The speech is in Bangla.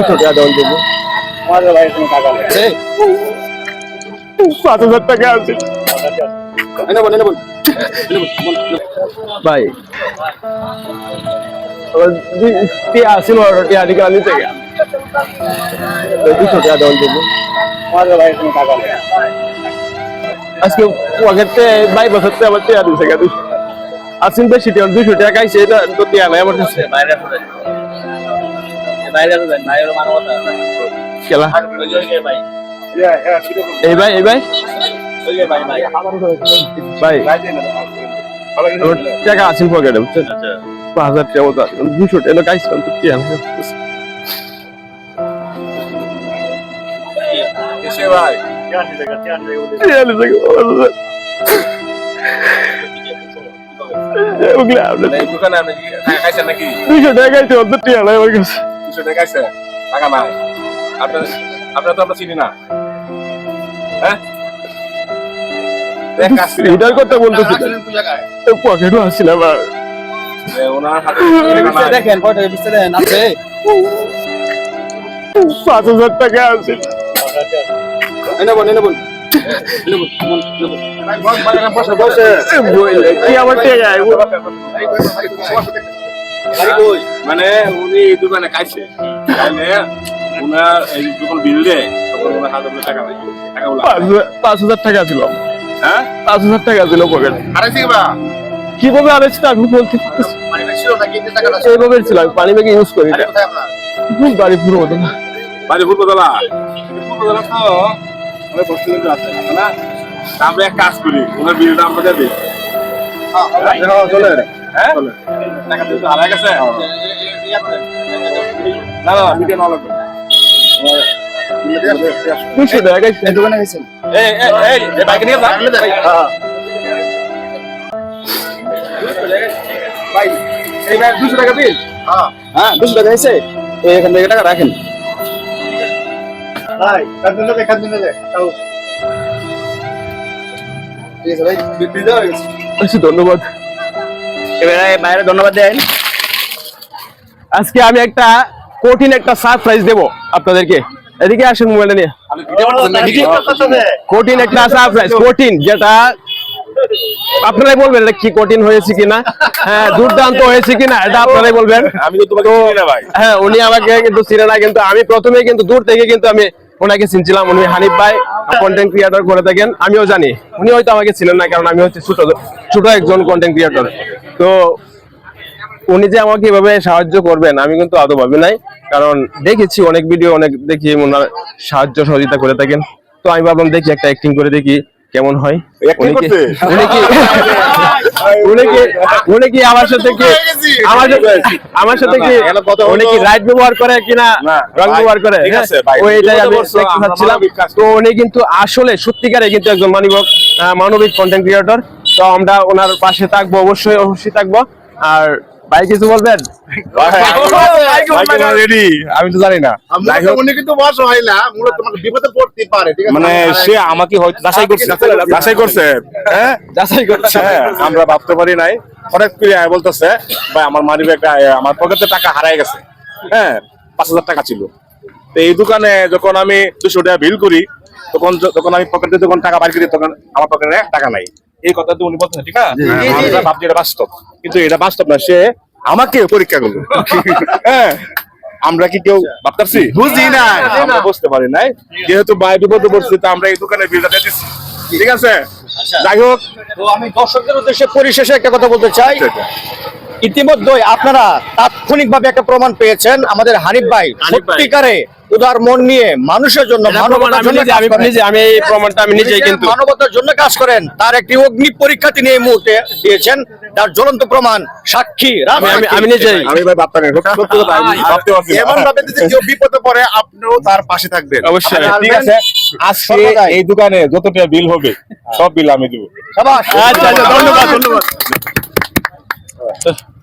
দুশো টাকা দেওয়ান দেবো। আমাদের ভাই কোনো টাকা নেই। পাঁচ হাজার টাকা আছে। ভাই আসিল টিয়া দিকে আনি থেকে দুশো টাকা দেওয়ান দেবো। আমাদের ভাই কোনো টাকা নেই। আজকে ওয়াগেতে বাই বছর তে আবার টিয়া দিছে গা আসিন বেশি দুশো টাকা খাইছে এটা তো টিয়া নাই আমার কাছে। বাইরে বাইরে বাইরে মানবতা খেলা। ভাই। এই ভাই এই ভাই? ভাই ভাই। ভাই। আমার টাকা আসিল পকেটে বুঝছেন? পাঁচ হাজার টাকা মতো আছে। দুশো টাকা খাইছিলাম তো টিয়া ভাই। আপনার দুশো টাকা আমার কাছে। টাকা খাইছে টাকা নাই। আপনার আপনার তো আমরা চিনি না। হ্যাঁ? এটার কথা বলতেছি? পকেটও ওনার হাতে। দেখেন কয়টা বিস্তারে আছে? পাঁচ হাজার টাকা আছে। এনে বল এনে বল বসে বসে বইলে কি আমার টাকা আইবো? মানে উনি এই দোকানে খাইছে। খাইলে উনার এই যখন বিল দেয় তখন হাতে টাকা পাঁচ হাজার- টাকা ছিল। হ্যাঁ? পাঁচ হাজার টাকা ছিল পকেট হারাইছি বা কীভাবে আরেছি আমি বলতে পারতেছি না। ছিল নাকি? এই টাকাটা এইভাবে ছিল। আমি পানি ব্যাগে ইউজ করি। বাড়ি পুরো হতো না বাড়ি ফুটবলা ফুটবলা তো অনেক কষ্ট কিন্তু আছে না? আমরা এক কাজ করি। ওনার বিলটা আমরা দিয়ে দিই চলে হ্যাঁ? টাকা দিতে হারাই গেছে। না না ভিডিও না লাগবে। দুশো টাকা খাইছে। দোকানে গেছেন এই এই এই এই বাইকে নিয়ে যা। ভাই। এই ভাই দুশো টাকা বিল হ্যাঁ। দুশো টাকা এখান থেকে টাকা রাখেন। ভাই কাজ দিন দে কাজ দিন দে ঠিক আছে ভাই বিল হয়ে গেছে। বেশি ধন্যবাদ। এবারে বাইরে ধন্যবাদ দেন। আজকে আমি একটা কঠিন একটা সারপ্রাইজ দেব আপনাদেরকে। এদিকে আসেন মোবাইলটা নিয়ে। কঠিন একটা সারপ্রাইজ কঠিন যেটা আপনারাই বলবেন কি কঠিন হয়েছে কিনা? হ্যাঁ দুর্দান্ত হয়েছে কিনা এটা আপনারাই বলবেন। আমি তো তোমাকে হ্যাঁ উনি আমাকে কিন্তু চিনে না কিন্তু আমি প্রথমে কিন্তু দূর থেকে কিন্তু আমি ওনাকে চিনছিলাম, উনি হানিফ ভাই কন্টেন্ট ক্রিয়েটর করে থাকেন। আমিও জানি, উনি হয়তো আমাকে ছিলেন না, কারণ আমি হচ্ছে ছোট ছোট একজন কন্টেন্ট ক্রিয়েটর তো উনি যে আমাকে এভাবে সাহায্য করবেন, আমি কিন্তু আদৌ ভাবি নাই। কারণ দেখেছি অনেক ভিডিও অনেক দেখি ওনার সাহায্য সহযোগিতা করে থাকেন। তো আমি ভাবলাম, দেখি একটা অ্যাক্টিং করে দেখি। কেমন হয়? উনি কি আমার সাথে কি আমার সাথে আমার সাথে কি উনি কি রাইট ব্যবহার করে কিনা? রং ব্যবহার করে? হ্যাঁ? ওইটাই আমি কাজ তো উনি কিন্তু আসলে সত্যিকারে কিন্তু একজন মানবিক মানবিক কন্টেন্ট ক্রিয়েটর তো আমরা ওনার পাশে থাকব অবশ্যই অবশ্যই থাকব। আর ভাই কিছু বলবেন? রেডি আমি তো জানি না। উনি কিন্তু বস হয় না মূলত তোমাকে বিপদে পড়তে পারে ঠিক আছে? মানে সে আমাকে হয়তো যাচাই করছে। যাচাই করছে। হ্যাঁ? যাচাই করছে হ্যাঁ, আমরা ভাবতে পারি নাই। হঠাৎ করে বলতেছে ভাই আমার মানি ব্যাগটা আমার পকেটে টাকা হারাই গেছে। হ্যাঁ পাঁচ হাজার টাকা ছিল। তো এই দোকানে যখন আমি দুশো টাকা বিল করি তখন যখন আমি পকেটে যখন টাকা বাইর করি তখন আমার পকেটে টাকা নাই। এই কথা তো উনি বলছেন ঠিক না আমরা ভাবছি এটা বাস্তব। কিন্তু এটা বাস্তব না সে আমাকে পরীক্ষা করল। হ্যাঁ আমরা কি কেউ ভাবতেছি? বুঝি না আমরা বুঝতে পারি নাই। যেহেতু বাইরে বিপদে পড়ছি তো আমরা এই দোকানে বিলটা দিচ্ছি ঠিক আছে? যাই হোক। তো আমি দর্শকদের উদ্দেশ্যে পরিশেষে একটা কথা বলতে চাই। ইতিমধ্যে আপনারা তাৎক্ষণিকভাবে একটা প্রমাণ পেয়েছেন। আমাদের হানিফ ভাই সত্যিকারে উদার মন নিয়ে মানুষের জন্য মানবতার আমি জন্য কাজ আমি করেন। এই প্রমাণটা আমি নিজেই কিন্তু মানবতার জন্য কাজ করেন। তার একটি অগ্নি পরীক্ষা তিনি এই মুহূর্তে দিয়েছেন। তার জ্বলন্ত প্রমাণ সাক্ষী আমি নিজেই। আমি ভাই নাই। এমন ভাবে কেউ বিপদে পড়ে আপনিও তার পাশে থাকবেন। অবশ্যই। ঠিক আছে আজকে এই দোকানে যতটা বিল হবে সব বিল আমি দিব। আচ্ছা আচ্ছা ধন্যবাদ। ধন্যবাদ